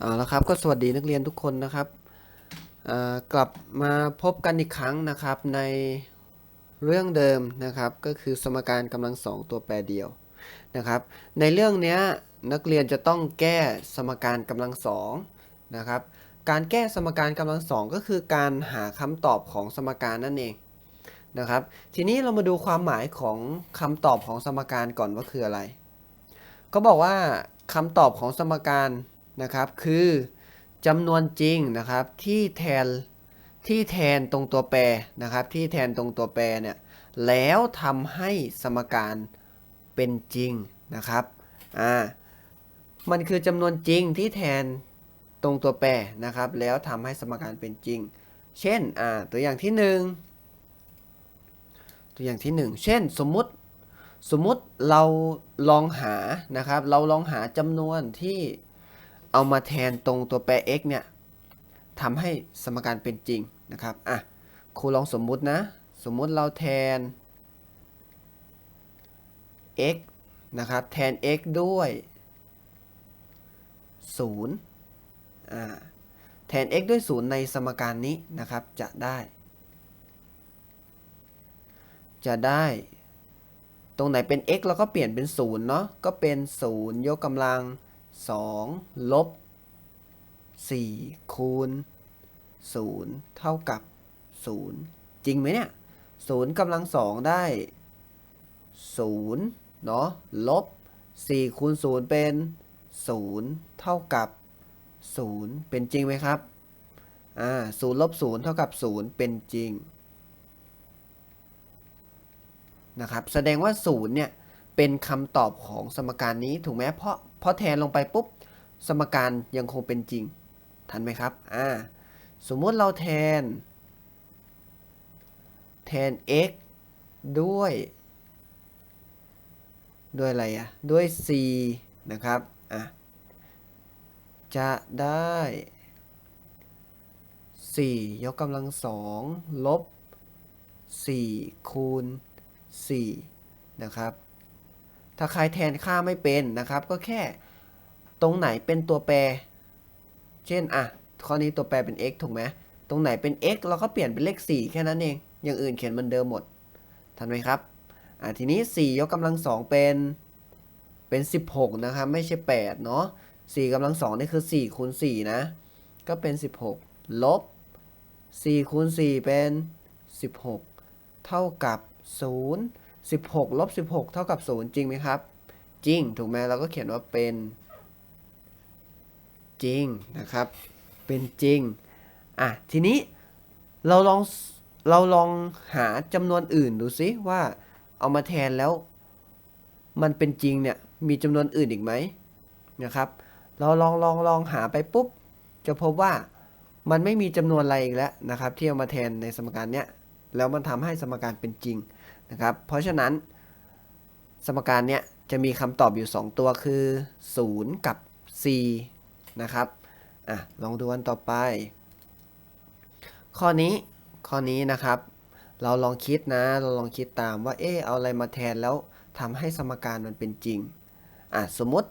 เอาละครับก็สวัสดีนักเรียนทุกคนนะครับกลับมาพบกันอีกครั้งนะครับในเรื่องเดิมนะครับ ก็คือสมการกำลังสองตัวแปรเดียวนะครับ ในเรื่องเนี้ยนักเรียนจะต้องแก้สมการกำลังสองนะครับ การแก้สมการกำลังสองก็คือการหาคำตอบของสมการนั่นเองนะครับ ทีนี้เรามาดูความหมายของคำตอบของสมการก่อนว่าคืออะไร ก็บอกว่าคำตอบของสมการ นะครับคือจำนวนจริงนะครับที่แทนที่แทนตรงตัวแปรนะครับที่แทนตรงตัวแปรเนี่ยแล้วทำให้สมการเป็นจริงนะครับอ่ามันคือจำนวนจริงที่แทนตรงตัวแปรนะครับ แล้วทำให้สมการเป็นจริง เช่นอ่าตัวอย่างที่หนึ่งตัวอย่างที่หนึ่งเช่นสมมุติสมมุติเราลองหานะครับ เราลองหาจำนวนที่ เอามาแทนตรงตัวแปร x เนี่ยทำให้สมการเป็นจริงนะครับอะครูลองสมมุตินะ สมมุติเราแทน x นะครับ แทน x ด้วย 0 อ่า แทน x ด้วย 0 ในสมการนี้นะครับ จะได้ จะได้ ตรงไหนเป็น x เราก็เปลี่ยนเป็น 0 เนาะ ก็เป็น 0 ยกกำลัง 2ลบ4คูณ0เท่ากับ 0 จริงไหมเนี่ย0กำลัง2ได้0เนาะลบ4คูณ0เป็น 0 เท่ากับ 0 เป็นจริงไหมครับอ่า0ลบ0เท่ากับ 0 เป็นจริงนะครับแสดงว่า 0 เนี่ย เป็นคำตอบของสมการนี้ถูกไหมเพราะ พราะแทนลงไปปุ๊บ สมการยังคงเป็นจริง ทันไหมครับ อ่า สมมติเราแทน แทน x ด้วย ด้วยอะไรอะด้วย c นะครับ อะ จะได้ 4 ยกกำลังสองลบ 4 คูณ 4 นะครับ ถ้าใครแทนค่าไม่เป็นนะครับ ก็แค่ตรงไหนเป็นตัวแปร เช่นอะข้อนี้ตัวแปรเป็น x ถูกไหมตรงไหนเป็น x เราก็เปลี่ยนเป็นเลข 4 แค่นั้นเอง อย่างอื่นเขียนเหมือนเดิมหมด ทันไหมครับ อะทีนี้ 4 ยกกำลังสองเป็น เป็น 16 นะครับ ไม่ใช่ 8 เนาะ4กำลังสองนี่คือ 4 คูณ 4 นะ ก็เป็น 16 ลบ 4 คูณ 4 เป็น 16 เท่ากับ 0 16ลบ16 เท่ากับ 0 จริงไหมครับ จริง ถูกไหมเราก็เขียนว่าเป็น จริงนะครับ เป็นจริง อะ ทีนี้เราลองเราลองหาจำนวนอื่นดูซิว่าเอามาแทนแล้ว มันเป็นจริงเนี่ยมีจำนวนอื่นอีกไหมนะครับ เราลองลองลองหาไปปุ๊บ จะพบว่ามันไม่มีจำนวนอะไรอีกแล้วนะครับ ที่เอามาแทนในสมการเนี้ยแล้วมันทำให้สมการเป็นจริง นะครับ เพราะฉะนั้น สมการเนี้ยจะมีคำตอบอยู่ 2 ตัวคือ 0 กับ c นะครับ อะ ลองดูกันต่อไป ข้อนี้ ข้อนี้นะครับ เราลองคิดนะ เราลองคิดตามว่า เออเอาอะไรมาแทนแล้วทำให้สมการมันเป็นจริง อะ สมมติ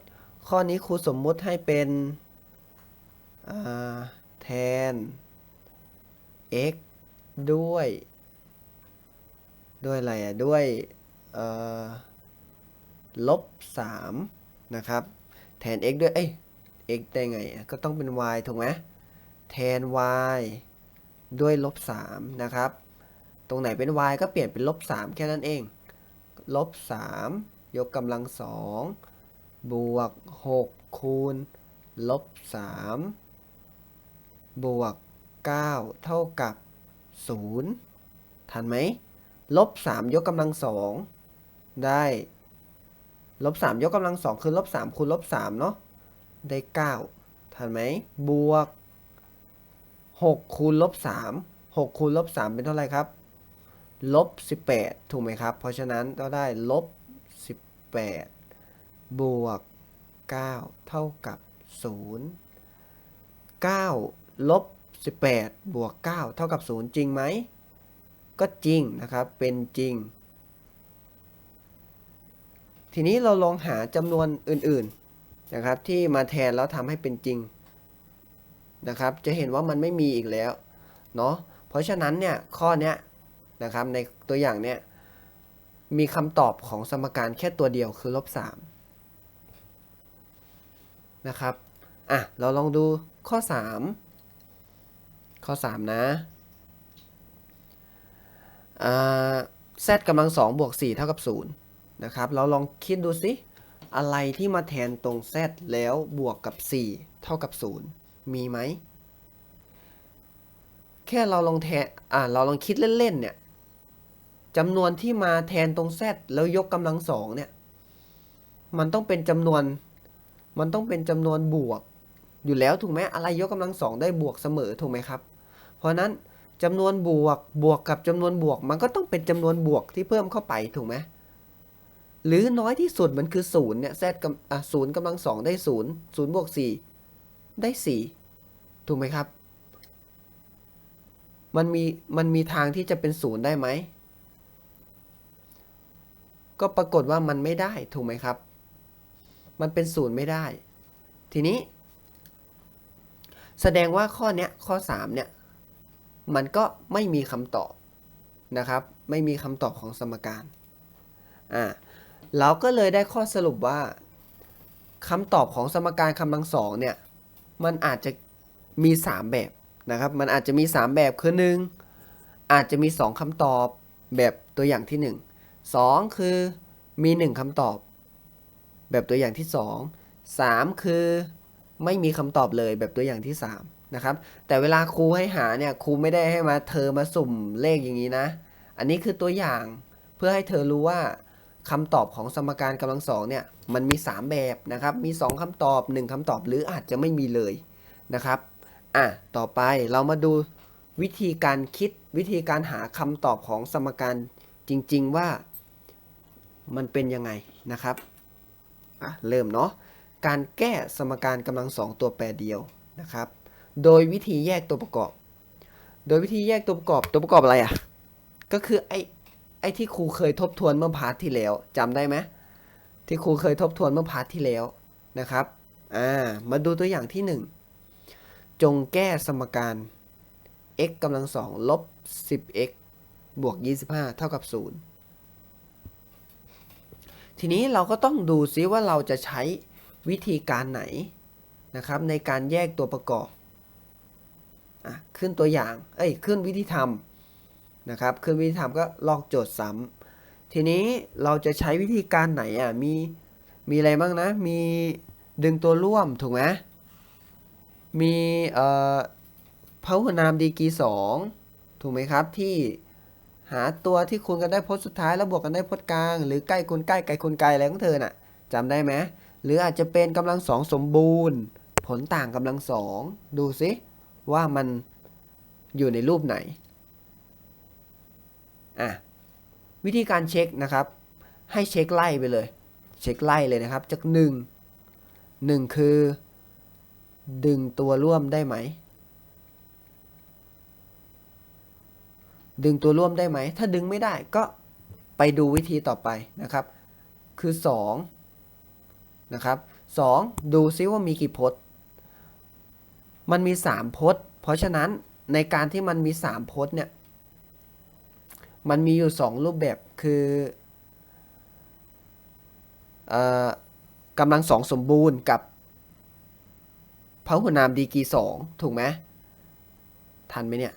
ข้อนี้ครูสมมุติให้เป็นแทน x ด้วย ด้วยอะไรอะด้วยเอ่อลบ3นะครับ แทน x ด้วย เอ้ย x ได้ไง ก็ต้องเป็น y ถูกไหมแทน y ด้วยลบ3นะครับ ตรงไหนเป็น y ก็เปลี่ยนเป็นลบ3แค่นั้นเอง ลบ3ยกกำลังสองบวก6คูณลบ3บวก9เท่ากับ0ทันไหม ลบ3ยกกำลังสองได้ลบ3ยกกำลังสองคือลบ3คูณลบ3เนาะได้9ทันไหมบวก6คูณลบ3 6คูณลบ3เป็นเท่าไหร่ครับลบ18ถูกไหมครับ เพราะฉะนั้นก็ได้ลบ18บวก9เท่ากับ0 9ลบ18บวก9เท่ากับ0จริงไหม ก็จริงนะครับ เป็นจริง ทีนี้เราลองหาจำนวนอื่นๆนะครับที่มาแทนแล้วทำให้เป็นจริงนะครับ จะเห็นว่ามันไม่มีอีกแล้วเนาะ เพราะฉะนั้นเนี่ยข้อเนี้ยนะครับในตัวอย่างเนี้ยมีคำตอบของสมการแค่ตัวเดียวคือลบ3นะครับ อะ เราลองดูข้อ 3 ข้อ 3 นะ z กำลัง2บวก4เท่ากับ0นะครับ เราลองคิดดูสิ อะไรที่มาแทนตรง z แล้วบวกกับ 4 เท่ากับ 0 มีไหม แค่เราลองแทนอ่าเราลองคิดเล่นๆเนี่ยจำนวนที่มาแทนตรง z แล้วยกกำลังสองเนี่ย มันต้องเป็นจำนวน มันต้องเป็นจำนวนบวก อยู่แล้วถูกไหมอะไรยกกำลังสองได้บวกเสมอถูกไหมครับ เพราะนั้น จำนวนบวกบวกกับจำนวนบวก มันก็ต้องเป็นจำนวนบวกที่เพิ่มเข้าไปถูกไหมหรือน้อยที่สุดมันคือศูนย์เนี่ย z กำอะศูนย์กำลังสองได้ศูนย์ศูนย์บวกสี่ได้สี่ถูกไหมครับ มันมีมันมีทางที่จะเป็นศูนย์ได้ไหม ก็ปรากฏว่ามันไม่ได้ถูกไหมครับ มันเป็นศูนย์ไม่ได้ ทีนี้ แสดงว่าข้อเนี้ยข้อ3เนี่ย มันก็ไม่มีคำตอบนะครับ ไม่มีคำตอบของสมการอ่าเราก็เลยได้ข้อสรุปว่าคำตอบของสมการกำลังสองเนี่ยมันอาจจะมี 3 แบบนะครับ มันอาจจะมี 3 แบบคือ 1 อาจจะมี 2คำตอบแบบตัวอย่างที่ 1 2 คือมี 1คำตอบ แบบตัวอย่างที่ 2 3 คือไม่มีคำตอบเลยแบบตัวอย่างที่ 3 นะครับ แต่เวลาครูให้หาเนี่ยครูไม่ได้ให้มาเธอมาสุ่มเลขอย่างนี้นะ อันนี้คือตัวอย่างเพื่อให้เธอรู้ว่าคำตอบของสมการกำลังสองเนี่ยมันมี 3 แบบนะครับ มี 2คำตอบ 1คำตอบหรืออาจจะไม่มีเลยนะครับอะต่อไปเรามาดูวิธีการคิดวิธีการหาคำตอบของสมการจริง ๆ ว่ามันเป็นยังไงนะครับอะเริ่มเนาะการแก้สมการกำลังสองตัวแปรเดียวนะครับ โดยวิธีแยกตัวประกอบ โดยวิธีแยกตัวประกอบ ตัวประกอบอะไรอะ ก็คือไอ้ไอ้ที่ครูเคยทบทวนเมื่อพาร์ทที่แล้วจำได้ไหมที่ครูเคยทบทวนเมื่อพาร์ทที่แล้วนะครับ อ่า มาดูตัวอย่างที่ 1 จงแก้สมการ x กำลังสองลบ 10x บวก 25 เท่ากับ 0 ทีนี้เราก็ต้องดูซิว่าเราจะใช้วิธีการไหนนะครับในการแยกตัวประกอบ ขึ้นตัวอย่างเอ้ยขึ้นวิธีทำนะครับ ขึ้นวิธีทำก็ลอกโจทย์ซ้ำทีนี้เราจะใช้วิธีการไหนอะมีมีอะไรบ้างนะ มีดึงตัวร่วมถูกไหมมีเอ่อพหุนามดีกรีสองถูกไหมครับที่หาตัวที่คูณกันได้พจน์สุดท้ายแล้วบวกกันได้พจน์กลาง หรือใกล้คูณใกล้ไกลคูณไกลอะไรของเธอน่ะจำได้ไหมหรืออาจจะเป็นกำลังสองสมบูรณ์ ผลต่างกำลังสองดูซิ ว่ามันอยู่ในรูปไหนอะวิธีการเช็คนะครับ ให้เช็คไล่ไปเลย เช็คไล่เลยนะครับ จากหนึ่งหนึ่งคือ ดึงตัวร่วมได้ไหม ดึงตัวร่วมได้ไหม ถ้าดึงไม่ได้ก็ไปดูวิธีต่อไปนะครับ คือ 2 นะครับ 2 ดูซิว่ามีกี่พจน์ มันมี3พจน์ เพราะฉะนั้นในการที่มันมี3พจน์เนี่ย มันมีอยู่2รูปแบบคืออกำลังสองสมบูรณ์กับพหุนามดีกรีสองถูกไหมทันไหมเนี่ย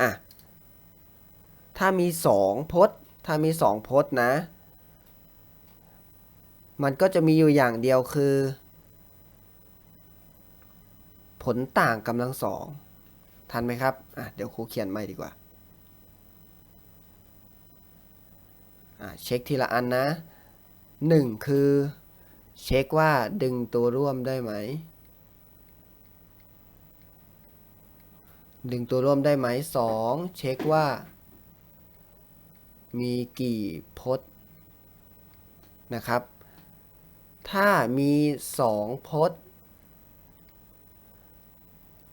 อะ ถ้ามีสองพจน์ ถ้ามีสองพจน์นะ มันก็จะมีอยู่อย่างเดียวคือ ผลต่างกำลังสอง ทันไหมครับ อะ เดี๋ยวครูเขียนใหม่ดีกว่า อะ เช็คทีละอันนะหนึ่งคือ เช็คว่าดึงตัวร่วมได้ไหม ดึงตัวร่วมได้ไหมสองเช็คว่า มีกี่พจน์นะครับ ถ้ามีสองพจน์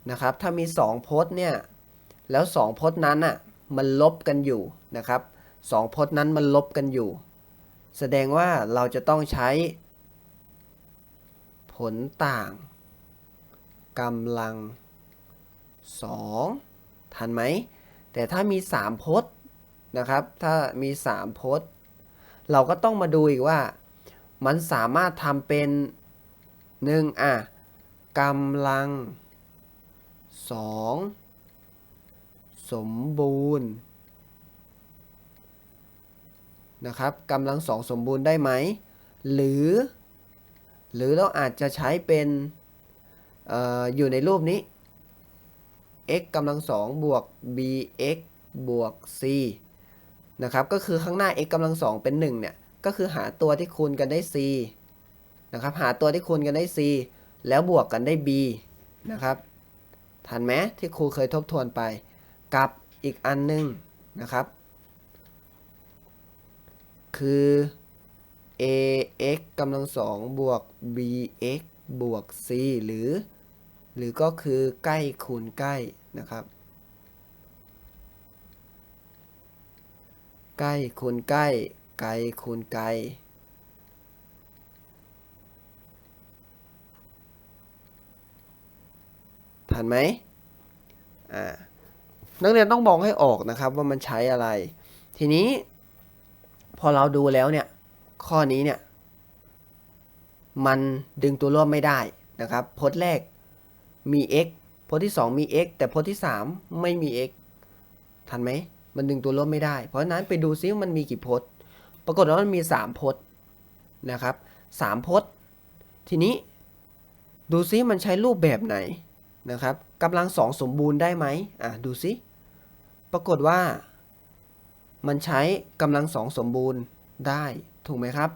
นะครับ ถ้ามีสองพจน์เนี่ย แล้วสองพจน์นั้นอะ มันลบกันอยู่นะครับสองพจน์นั้นมันลบกันอยู่ แสดงว่าเราจะต้องใช้ ผลต่างกำลังสองทันไหม แต่ถ้ามี3พจน์นะครับ ถ้ามี3พจน์ เราก็ต้องมาดูอีกว่า มันสามารถทำเป็นหนึ่งอะกำลังสองสมบูรณ์นะครับกำลังสองสมบูรณ์ได้ไหม หรือ หรือเราอาจจะใช้เป็นอออยู่ในรูปนี้ x กำลังสองบวก bx บวก c นะครับ ก็คือข้างหน้า x กำลังสองเป็น 1 เนี่ย ก็คือหาตัวที่คูณกันได้ c นะครับ หาตัวที่คูณกันได้ c แล้วบวกกันได้ b นะครับ ทันไหมที่ครูเคยทบทวนไป กับอีกอันหนึงนะครับ คือ ax กำลังสองบวก bx บวก c หรือ หรือก็คือใกล้คูณใกล้นะครับ ใกล้คูณใกล้ ไกลคูณไกล ทันไหมอ่านักเรียนต้องมองให้ออกนะครับว่ามันใช้อะไร ทีนี้ พอเราดูแล้วเนี่ย ข้อนี้เนี่ย มันดึงตัวร่วมไม่ได้นะครับพจน์แรกมี x พจน์ที่ 2 มี x แต่พจน์ที่ 3 ไม่มี x ทันไหม มันดึงตัวร่วมไม่ได้ เพราะฉะนั้นไปดูซิว่ามันมีกี่พจน์ ปรากฏว่ามันมี 3พจน์นะครับ3พจน์ ทีนี้ดูซิมันใช้รูปแบบไหนนะครับกำลังสองสมบูรณ์ได้ไหมอะดูซิปรากฏว่ามันใช้กำลังสองสมบูรณ์ได้ถูกไหมครับ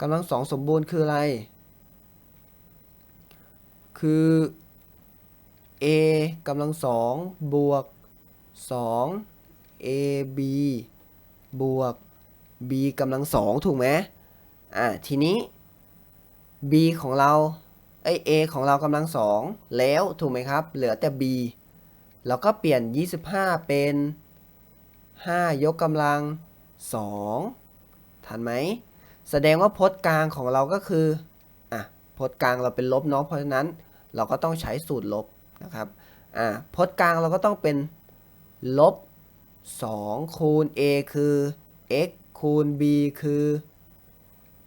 กำลังสองสมบูรณ์คืออะไร คือ a กำลังสองบวก2 ab บวก b กำลังสองถูกไหมอ่าทีนี้ b ของเราไอ a ของเรากำลังสองแล้วถูกไหมครับ เหลือแต่ b เราก็เปลี่ยน 25 เป็น 5 ยกกำลัง 2 ทันไหม แสดงว่าพจน์กลางของเราก็คือ อะ พจน์กลางเราเป็นลบเนาะ เพราะฉะนั้นเราก็ต้องใช้สูตรลบนะครับ อะ พจน์กลางเราก็ต้องเป็นลบ 2 คูณ a คือ x คูณ b คือ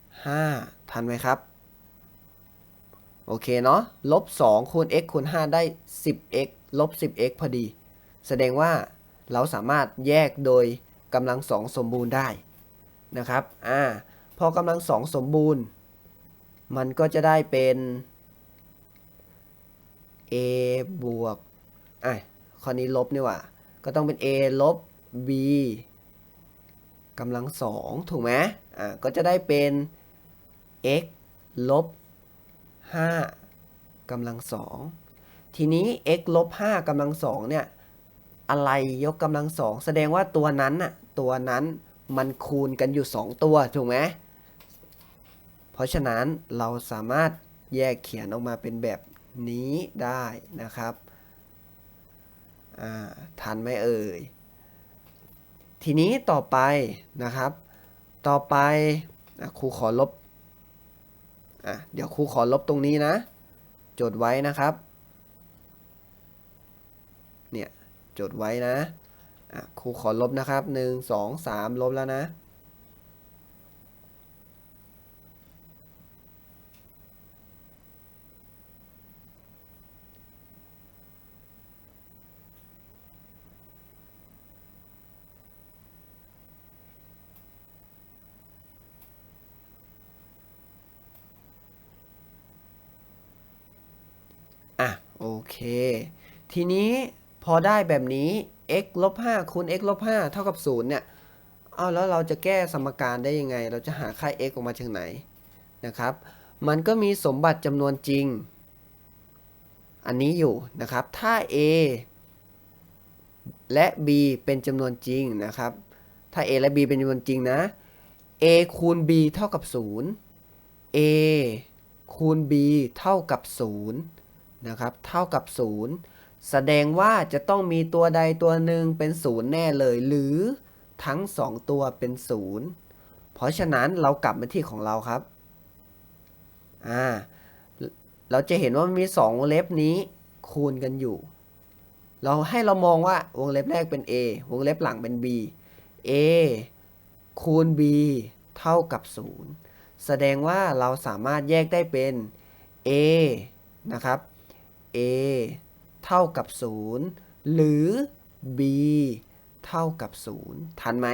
5 ทันไหมครับ โอเคเนาะลบ2คูณ x คูณ 5 ได้ 10x ลบ 10x พอดี แสดงว่าเราสามารถแยกโดยกำลังสองสมบูรณ์ได้นะครับอ่าพอกำลังสองสมบูรณ์ มันก็จะได้เป็น a บวกอะข้อนี้ลบนี่ว่า ก็ต้องเป็น a ลบ b กำลังสองถูกไหมอ่าก็จะได้เป็น x ลบ5กำลังสองทีนี้ x ลบ5กำลังสองเนี่ยอะไรยกกำลังสองแสดงว่าตัวนั้นน่ะตัวนั้นมันคูณกันอยู่ 2 ตัวถูกไหมเพราะฉะนั้นเราสามารถแยกเขียนออกมาเป็นแบบนี้ได้นะครับอ่าทันไหมเอ่ย ทีนี้ต่อไปนะครับ ต่อไปอครูขอลบอะเดี๋ยวครูขอลบตรงนี้นะ จดไว้นะครับ เนี่ย จดไว้นะอะครูขอลบนะครับ 1 2 3 ลบแล้วนะ อะ โอเค ทีนี้พอได้แบบนี้ x ลบ5คูณ x ลบ5เท่ากับ0เนี่ยเอาแล้วเราจะแก้สมการได้ยังไง เราจะหาค่า x ออกมาจากไหนนะครับ มันก็มีสมบัติจำนวนจริง อันนี้อยู่นะครับ ถ้า a และ b เป็นจำนวนจริงนะครับ ถ้า a และ b เป็นจำนวนจริงนะ a คูณ b เท่ากับ 0 a คูณ b เท่ากับ 0 นะครับเท่ากับ 0 แสดงว่าจะต้องมีตัวใดตัวหนึ่งเป็น 0 แน่เลย หรือทั้ง 2 ตัวเป็น 0 เพราะฉะนั้นเรากลับมาที่ของเราครับอ่าเราจะเห็นว่ามันมีสองวงเล็บนี้คูณกันอยู่ เราให้เรามองว่าวงเล็บแรกเป็น a วงเล็บหลังเป็น b a คูณ b เท่ากับ 0 แสดงว่าเราสามารถแยกได้เป็น a นะครับ a เท่ากับ 0 หรือ b เท่ากับ 0 ทันไหม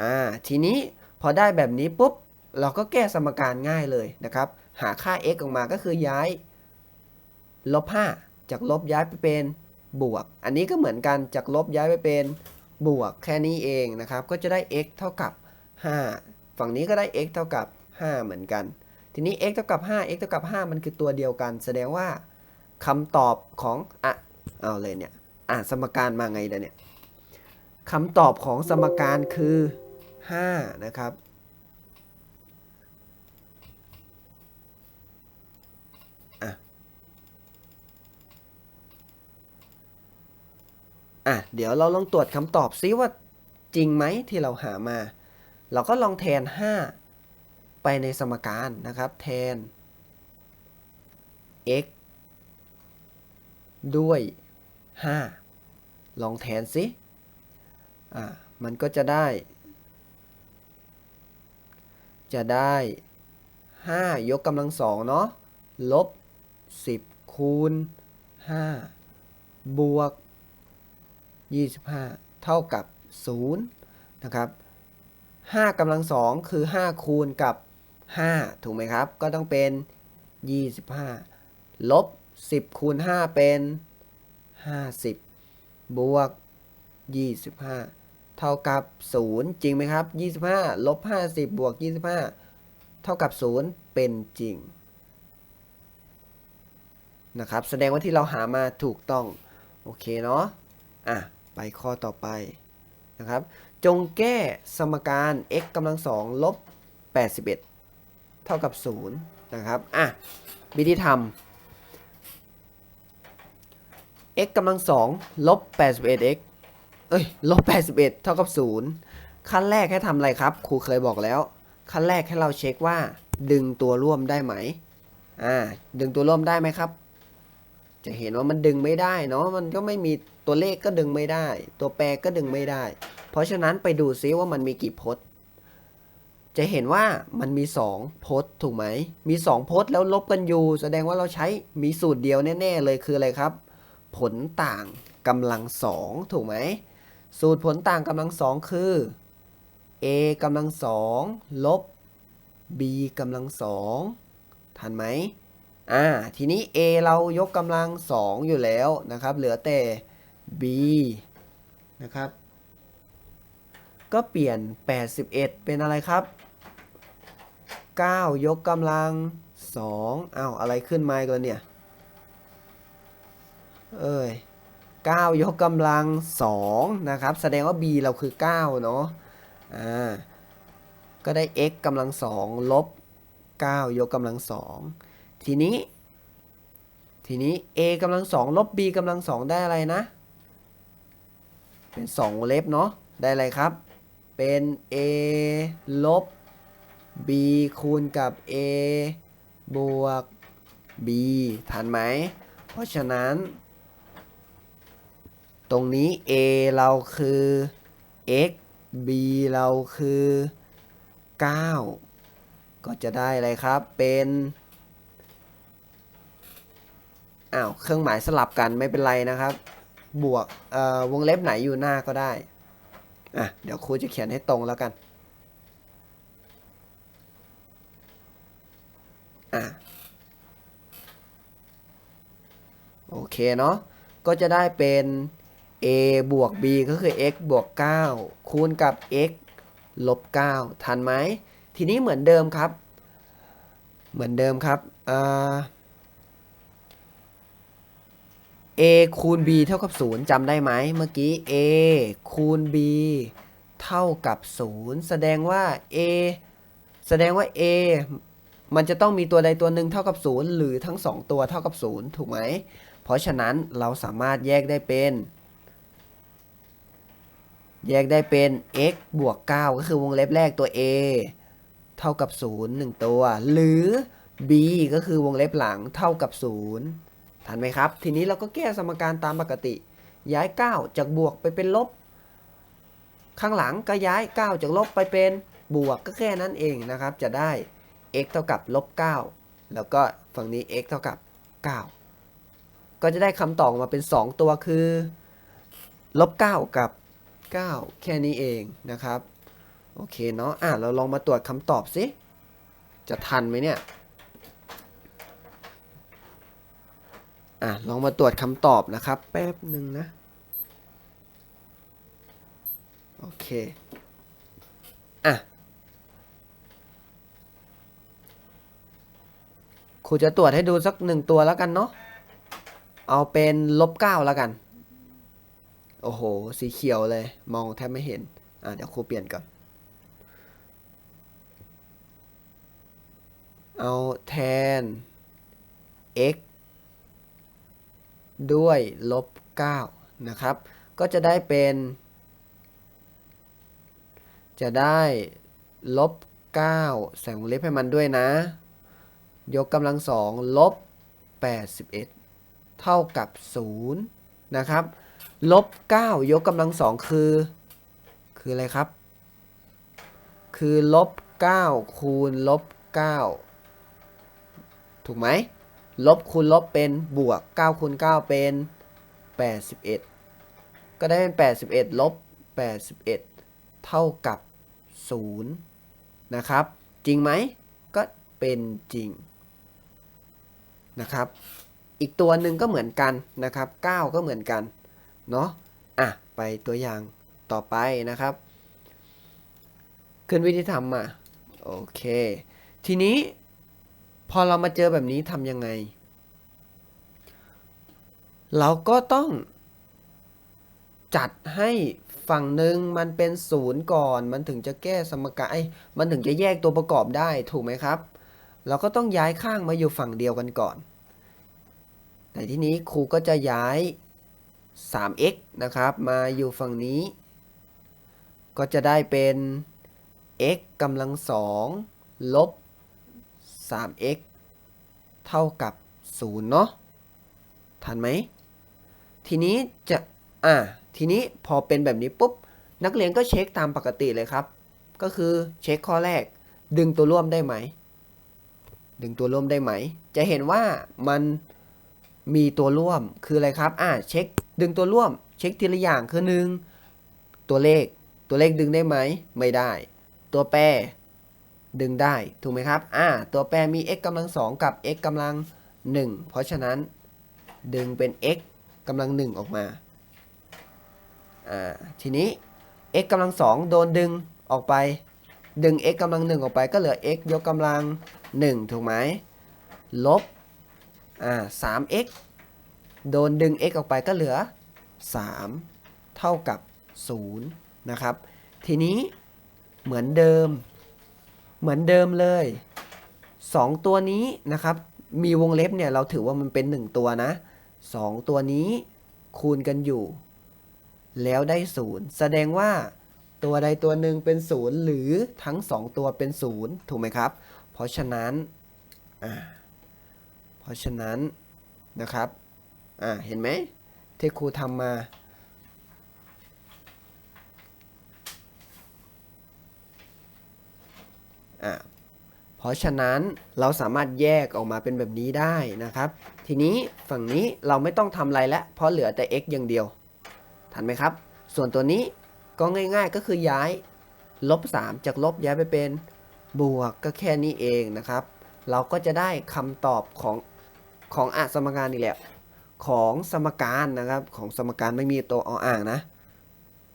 อ่าทีนี้พอได้แบบนี้ปุ๊บ เราก็แก้สมการง่ายเลยนะครับ หาค่า x ออกมาก็คือย้ายลบ5จากลบย้ายไปเป็นบวก อันนี้ก็เหมือนกันจากลบย้ายไปเป็นบวกแค่นี้เองนะครับ ก็จะได้ x เท่ากับ 5 ฝั่งนี้ก็ได้ x เท่ากับ 5 เหมือนกัน ทีนี้ x เท่ากับ5 x เท่ากับ 5 มันคือตัวเดียวกัน แสดงว่าคำตอบของอะเอาเลยเนี่ยอ่านสมการมาไงเดี๋ยวเนี่ยคำตอบของสมการคือ5นะครับอะเดี๋ยวเราลองตรวจคำตอบซิว่าจริงไหมที่เราหามา เราก็ลองแทน 5 ไปในสมการนะครับ แทน x ด้วย 5 ลองแทนสิอะมันก็จะได้ จะได้ 5 ยกกำลังสองเนาะลบ 10 คูณ 5 บวก 25 เท่ากับ 0 นะครับ5กำลังสองคือ 5 คูณกับ 5 ถูกไหมครับ ก็ต้องเป็น 25 ลบ 10 คูณ 5 เป็น 50 บวก 25 เท่ากับ 0 จริงไหมครับ 25 ลบ 50 บวก 25 เท่ากับ 0 เป็นจริงนะครับ แสดงว่าที่เราหามาถูกต้อง โอเคเนาะ อะ ไปข้อต่อไปนะครับ จงแก้สมการ x กำลังสองลบ81 เท่ากับ0นะครับ อะ วิธีทำ x กำลังสองลบ 81x เอ้ย ลบ 81 เท่ากับ 0 ขั้นแรกให้ทำอะไรครับ ครูเคยบอกแล้ว ขั้นแรกให้เราเช็คว่า ดึงตัวร่วมได้ไหม อ่า ดึงตัวร่วมได้ไหมครับ จะเห็นว่ามันดึงไม่ได้เนาะ มันก็ไม่มีตัวเลขก็ดึงไม่ได้ ตัวแปรก็ดึงไม่ได้ เพราะฉะนั้นไปดูซิว่ามันมีกี่พจน์ จะเห็นว่ามันมี2พจน์ถูกไหม มี2พจน์แล้วลบกันอยู่ แสดงว่าเราใช้มีสูตรเดียวแน่ ๆ เลยคืออะไรครับ ผลต่างกำลังสองถูกไหม สูตรผลต่างกำลังสองคือ a กำลังสองลบ b กำลังสองทันไหมอ่าทีนี้ a เรายกกำลังสองอยู่แล้วนะครับ เหลือแต่ b นะครับ ก็เปลี่ยน 81 เป็นอะไรครับ 9 ยกกำลัง2อ้าวอะไรขึ้นมาอีกันเนี่ย เอ้ย9ยกกำลัง2นะครับ แสดงว่า b เราคือ 9 เนาะอ่าก็ได้ x กำลัง2ลบ 9 ยกกำลัง 2 ทีนี้ ทีนี้ a กำลัง2ลบ b กำลัง 2 ได้อะไรนะ เป็น2วงเล็บเนาะได้อะไรครับ เป็น a ลบ b คูณกับ a บวก b ทันไหม เพราะฉะนั้น ตรงนี้ a เราคือ x b เราคือ 9 ก็จะได้อะไรครับ เป็นอ้าวเครื่องหมายสลับกันไม่เป็นไรนะครับ บวกวงเล็บไหนอยู่หน้าก็ได้อะเดี๋ยวครูจะเขียนให้ตรงแล้วกัน อะโอเคเนาะก็จะได้เป็น a บวก b ก็คือ x บวก 9 คูณกับ x ลบ 9 ทันไหม ทีนี้เหมือนเดิมครับ เหมือนเดิมครับ a คูณ b เท่ากับ 0จำได้ไหม เมื่อกี้ a คูณ b เท่ากับ 0 แสดงว่า a แสดงว่า a มันจะต้องมีตัวใดตัวหนึ่งเท่ากับ 0 หรือทั้ง 2 ตัวเท่ากับ 0 ถูกไหม เพราะฉะนั้นเราสามารถแยกได้เป็น แยกได้เป็น x บวก 9 ก็คือวงเล็บแรกตัว a เท่ากับ 0 1 ตัว หรือ b ก็คือวงเล็บหลังเท่ากับ 0 ทันไหมครับ ทีนี้เราก็แก้สมการตามปกติ ย้าย 9 จากบวกไปเป็นลบ ข้างหลังก็ย้าย 9 จากลบไปเป็นบวกก็แค่นั้นเองนะครับ จะได้ x เท่ากับลบ9แล้วก็ฝั่งนี้ x เท่ากับ 9 ก็จะได้คำตอบมาเป็น 2 ตัวคือลบ9กับ 9 แค่นี้เองนะครับ โอเคเนาะอะเราลองมาตรวจคำตอบสิจะทันไหมเนี่ยอะลองมาตรวจคำตอบนะครับ แป๊บหนึ่งนะ โอเค อะ ครูจะตรวจให้ดูสักหนึ่งตัวแล้วกันเนาะ เอาเป็นลบเก้าแล้วกัน โอ้โห สีเขียวเลย มองแทบไม่เห็น อะเดี๋ยวครูเปลี่ยนก่อน เอาแทน x ด้วยลบ9นะครับ ก็จะได้เป็น จะได้ลบ9ใส่วงเล็บให้มันด้วยนะ ยกกำลังสองลบ 81 เท่ากับ 0 นะครับลบ 9 ยกกำลังสองคือ คืออะไรครับ คือลบ 9 คูณลบ 9 ถูกไหมลบคูณลบเป็นบวก 9 คูณ 9 เป็น 81 ก็ได้เป็น 81 ลบ 81 เท่ากับ 0 นะครับ จริงไหม ก็เป็นจริง นะครับ อีกตัวหนึ่งก็เหมือนกันนะครับ 9 ก็เหมือนกันเนาะอะไปตัวอย่างต่อไปนะครับขึ้นวิธีทำมาโอเค ทีนี้พอเรามาเจอแบบนี้ทำยังไง เราก็ต้อง จัดให้ฝั่งหนึ่งมันเป็นศูนย์ก่อน มันถึงจะแก้สมการมันถึงจะแยกตัวประกอบได้ถูกไหมครับ เราก็ต้องย้ายข้างมาอยู่ฝั่งเดียวกันก่อนแต่ที่นี้ครูก็จะย้าย 3x นะครับ มาอยู่ฝั่งนี้ ก็จะได้เป็น x กำลังสองลบ 3x เท่ากับ 0 เนาะทันไหม ทีนี้จะ อ่า ทีนี้พอเป็นแบบนี้ปุ๊บ นักเรียนก็เช็คตามปกติเลยครับ ก็คือเช็คข้อแรก ดึงตัวร่วมได้ไหม ดึงตัวร่วมได้ไหม จะเห็นว่ามันมีตัวร่วมคืออะไรครับ อ่าเช็ค ดึงตัวร่วม เช็คทีละอย่างคือหนึ่งตัวเลข ตัวเลขดึงได้ไหม ไม่ได้ ตัวแปร ดึงได้ ถูกไหมครับ อ่า ตัวแปรมี x กำลังสองกับ x กำลัง 1 เพราะฉะนั้น ดึงเป็น x กำลัง 1 ออกมา อ่า ทีนี้ x กำลังสองโดนดึงออกไป ดึง x กำลัง1ออกไปก็เหลือ x ยกกำลัง1ถูกไหมลบอ่า 3x โดนดึง x ออกไปก็เหลือ 3 เท่ากับ 0 นะครับ ทีนี้เหมือนเดิม เหมือนเดิมเลย 2 ตัวนี้นะครับ มีวงเล็บเนี่ยเราถือว่ามันเป็น 1 ตัวนะ 2 ตัวนี้คูณกันอยู่ แล้วได้ 0 แสดงว่า ตัวใดตัวหนึ่งเป็น0หรือทั้ง 2 ตัวเป็น0ถูกไหมครับ เพราะฉะนั้นเพราะฉะนั้นนะครับเห็นไหมที่ครูทำมาอ่าเพราะฉะนั้นเราสามารถแยกออกมาเป็นแบบนี้ได้นะครับ ทีนี้ฝั่งนี้เราไม่ต้องทำอะไรแล้วเพราะเหลือแต่ x อย่างเดียว ทันไหมครับ ส่วนตัวนี้ ก็ง่ายๆก็คือย้ายลบ 3 จากลบย้ายไปเป็นบวกก็แค่นี้เองนะครับ เราก็จะได้คำตอบของของอสมการอีกแหล้วของสมการนะครับ ของสมการไม่มีตัวออ่างนะ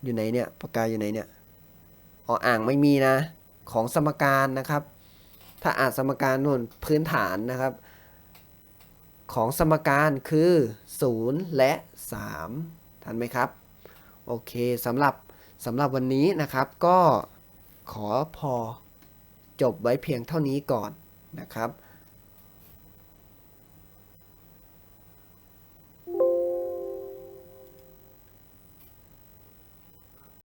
อยู่ไหนเนี่ยปากกาอยู่ไหนเนี่ยออ่างไม่มีนะ ของสมการนะครับ ถ้าอ่านสมการนู่นพื้นฐานนะครับ ของสมการคือ 0 และ 3 ทันไหมครับ โอเคสำหรับ สำหรับวันนี้นะครับก็ขอพอจบไว้เพียงเท่านี้ก่อนนะครับ